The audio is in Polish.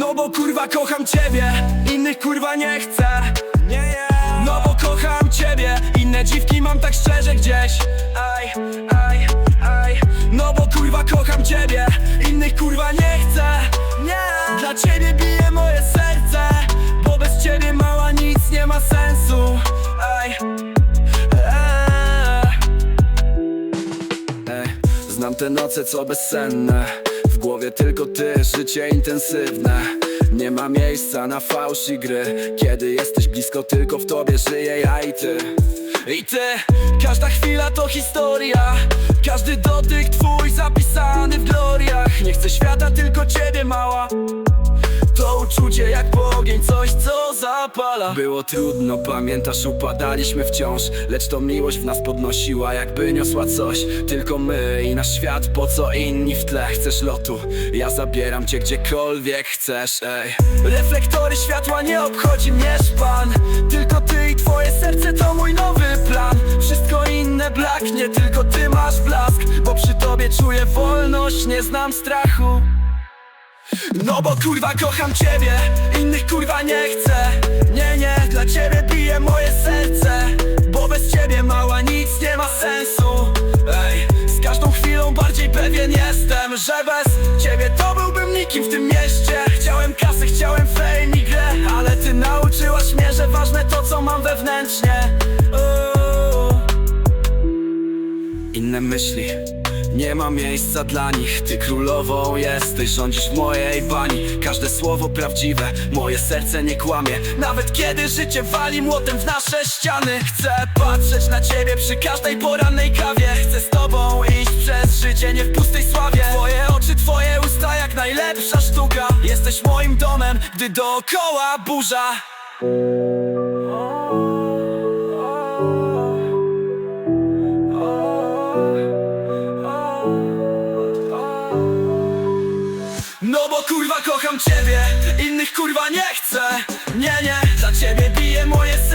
bo kurwa kocham ciebie Innych kurwa nie chcę. No bo kocham ciebie Inne dziwki mam tak szczerze gdzieś. Aj, aj, aj. No bo kurwa kocham ciebie Innych kurwa nie chcę. Dla ciebie bije moje serce Bo bez ciebie mała nic nie ma sensu. Aj Eee. Ej, znam te noce co bezsenne W głowie tylko ty, życie intensywne. Nie ma miejsca na fałsz i gry. Kiedy jesteś blisko, tylko w tobie żyję ja i ty. I ty, każda chwila to historia. Każdy dotyk twój zapisany w gloriach. Nie chcę świata, tylko ciebie mała uczucie jak ogień, coś co zapala. Było trudno, pamiętasz, upadaliśmy wciąż. Lecz to miłość w nas podnosiła, jakby niosła coś. Tylko my i nasz świat, po co inni w tle? Chcesz lotu, ja zabieram cię gdziekolwiek chcesz, ej. Reflektory światła nie obchodzi mnie szpan. Tylko ty i twoje serce to mój nowy plan. Wszystko inne blaknie, tylko ty masz blask. Bo przy tobie czuję wolność, nie znam strachu no bo kurwa kocham ciebie, innych kurwa nie chcę. Nie, nie, dla ciebie bije moje serce Bo bez ciebie mała nic nie ma sensu. Ej, z każdą chwilą bardziej pewien jestem Że bez ciebie to byłbym nikim w tym mieście. Chciałem kasy, chciałem fame i grę Ale ty nauczyłaś mnie, że ważne to co mam wewnętrznie. Uuu. Inne myśli nie ma miejsca dla nich. Ty królową jesteś, rządzisz w mojej bani. Każde słowo prawdziwe, moje serce nie kłamie. Nawet kiedy życie wali młotem w nasze ściany Chcę patrzeć na ciebie przy każdej porannej kawie. Chcę z tobą iść przez życie, nie w pustej sławie. Twoje oczy, twoje usta jak najlepsza sztuka. Jesteś moim domem, gdy dookoła burza. No bo kurwa kocham ciebie, innych kurwa nie chcę. Nie, nie, dla ciebie bije moje serce